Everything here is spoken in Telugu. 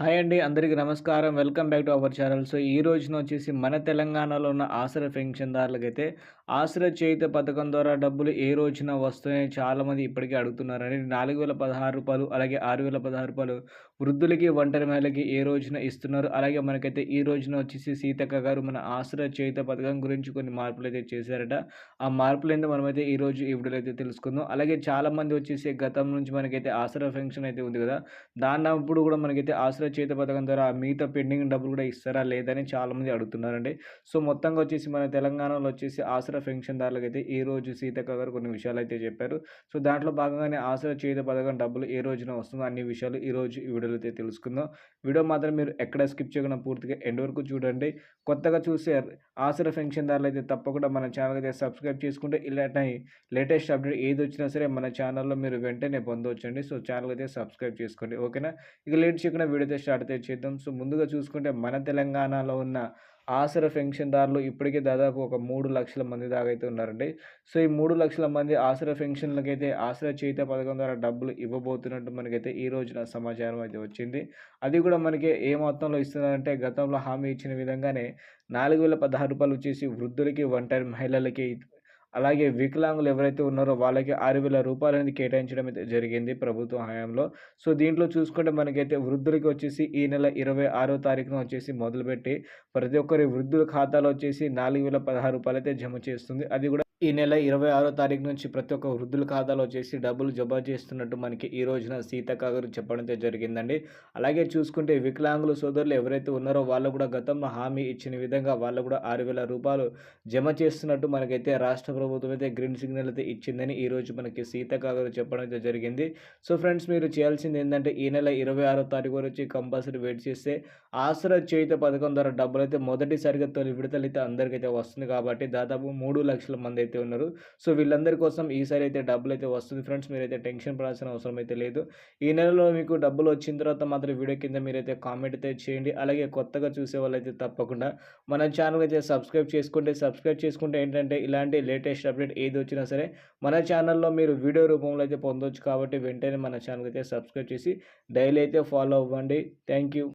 హాయ్ అండి అందరికీ నమస్కారం. Welcome back to our channel. So ఈ రోజున వచ్చేసి మన తెలంగాణలో ఉన్న ఆసరా పెన్షన్దారులకైతే ఆసరా చేయుత పథకం ద్వారా డబ్బులు ఏ రోజున వస్తాయని చాలామంది ఇప్పటికీ అడుగుతున్నారని నాలుగు వేల పదహారు రూపాయలు అలాగే ఆరు వేల పదహారు రూపాయలు వృద్ధులకి ఒంటరి మహిళకి ఏ రోజున ఇస్తున్నారు? అలాగే మనకైతే ఈ రోజున వచ్చేసి సీతక్క గారు మన ఆసరా చేయుత పథకం గురించి కొన్ని మార్పులు అయితే చేశారట. ఆ మార్పులు ఏందో మనమైతే ఈ రోజు ఈ వీడియోలో అయితే తెలుసుకుందాం. అలాగే చాలామంది వచ్చేసి గతం నుంచి మనకైతే ఆసరా పెన్షన్ అయితే ఉంది కదా. దాని అప్పుడు కూడా మనకైతే ఆసరా చేత పథకం ద్వారా మిగతా పెండింగ్ డబ్బులు కూడా ఇస్తారా లేదని చాలామంది అడుగుతున్నారండి. సో మొత్తంగా వచ్చేసి మన తెలంగాణలో వచ్చేసి ఆసరా పెన్షన్దారులకు అయితే ఈ రోజు సీతక్క గారు కొన్ని విషయాలు అయితే చెప్పారు. సో దాంట్లో భాగంగానే ఆసరా చేత పథకం డబ్బులు ఏ రోజున వస్తుందో అన్ని విషయాలు ఈ రోజు ఈ వీడియోలో అయితే తెలుసుకుందాం. వీడియో మాత్రం మీరు ఎక్కడ స్కిప్ చేయకుండా పూర్తిగా ఎండ్ వరకు చూడండి. కొత్తగా చూసే ఆసరా పెన్షన్దారులు అయితే తప్పకుండా మన ఛానల్ అయితే సబ్స్క్రైబ్ చేసుకుంటే ఇలాంటి లేటెస్ట్ అప్డేట్ ఏది వచ్చినా సరే మన ఛానల్లో మీరు వెంటనే పొందవచ్చండి. సో ఛానల్ అయితే సబ్స్క్రైబ్ చేసుకోండి. ఓకేనా? ఇక లేట్ చేయకుండా వీడియో అయితే స్టార్ట్ అయితే చేద్దాం. సో ముందుగా చూసుకుంటే మన తెలంగాణలో ఉన్న ఆసర పెన్షన్దారులు ఇప్పటికే దాదాపు ఒక మూడు లక్షల మంది దాకా అయితే ఉన్నారండి. సో ఈ మూడు లక్షల మంది ఆసర పెన్షన్లకి అయితే ఆసర చేత పథకం ద్వారా డబ్బులు ఇవ్వబోతున్నట్టు మనకైతే ఈ రోజున సమాచారం అయితే వచ్చింది. అది కూడా మనకి ఏ మొత్తంలో ఇస్తున్నారంటే గతంలో హామీ ఇచ్చిన విధంగానే నాలుగు వేల పదహారు రూపాయలు వచ్చేసి వృద్ధులకి ఒంటరి మహిళలకి అలాగే వికలాంగులు ఎవరైతే ఉన్నారో వాళ్ళకి ఆరు వేల రూపాయలు అనేది కేటాయించడం అయితే జరిగింది ప్రభుత్వ హయాంలో. సో దీంట్లో చూసుకుంటే మనకైతే వృద్ధులకి వచ్చేసి ఈ నెల ఇరవై ఆరో తారీఖున వచ్చేసి మొదలుపెట్టి ప్రతి ఒక్కరి వృద్ధుల ఖాతాలో వచ్చేసి నాలుగు వేల పదహారు రూపాయలు అయితే జమ చేస్తుంది. అది కూడా ఈ నెల ఇరవై ఆరో తారీఖు నుంచి ప్రతి ఒక్క వృద్ధుల ఖాతాలో చేసి డబ్బులు జమ చేస్తున్నట్టు మనకి ఈ రోజున సీతక్క గారు చెప్పడం జరిగిందండి. అలాగే చూసుకుంటే వికలాంగుల సోదరులు ఎవరైతే ఉన్నారో వాళ్ళు కూడా గతంలో హామీ ఇచ్చిన విధంగా వాళ్ళు కూడా ఆరు వేల రూపాయలు జమ చేస్తున్నట్టు మనకైతే రాష్ట్ర ప్రభుత్వం అయితే గ్రీన్ సిగ్నల్ అయితే ఇచ్చిందని ఈ రోజు మనకి సీతక్క గారు చెప్పడం అయితే జరిగింది. సో ఫ్రెండ్స్ మీరు చేయాల్సింది ఏంటంటే ఈ నెల ఇరవై ఆరో తారీఖు వచ్చి కంపల్సరీ వెయిట్ చేస్తే ఆసరా చేయుత పథకం ద్వారా డబ్బులు అయితే మొదటిసారిగా తొలి విడతలు అయితే అందరికైతే వస్తుంది కాబట్టి దాదాపు మూడు లక్షల మంది అయితే ఉన్నారు. సో వీళ్ళందరి కోసం ఈసారి అయితే డబ్బులు అయితే వస్తుంది ఫ్రెండ్స్. మీరైతే టెన్షన్ పడాల్సిన అవసరం అయితే లేదు. ఈ నెలలో మీకు డబ్బులు వచ్చిన తర్వాత మాత్రం వీడియో కింద మీరైతే కామెంట్ అయితే చేయండి. అలాగే కొత్తగా చూసే వాళ్ళైతే తప్పకుండా మన ఛానల్ అయితే సబ్స్క్రైబ్ చేసుకుంటే సబ్స్క్రైబ్ చేసుకుంటే ఏంటంటే ఇలాంటి లేటెస్ట్ అప్డేట్ ఏది వచ్చినా సరే మన ఛానల్లో మీరు వీడియో రూపంలో అయితే పొందొచ్చు కాబట్టి వెంటనే మన ఛానల్ అయితే సబ్స్క్రైబ్ చేసి డైలీ అయితే ఫాలో అవ్వండి. Thank you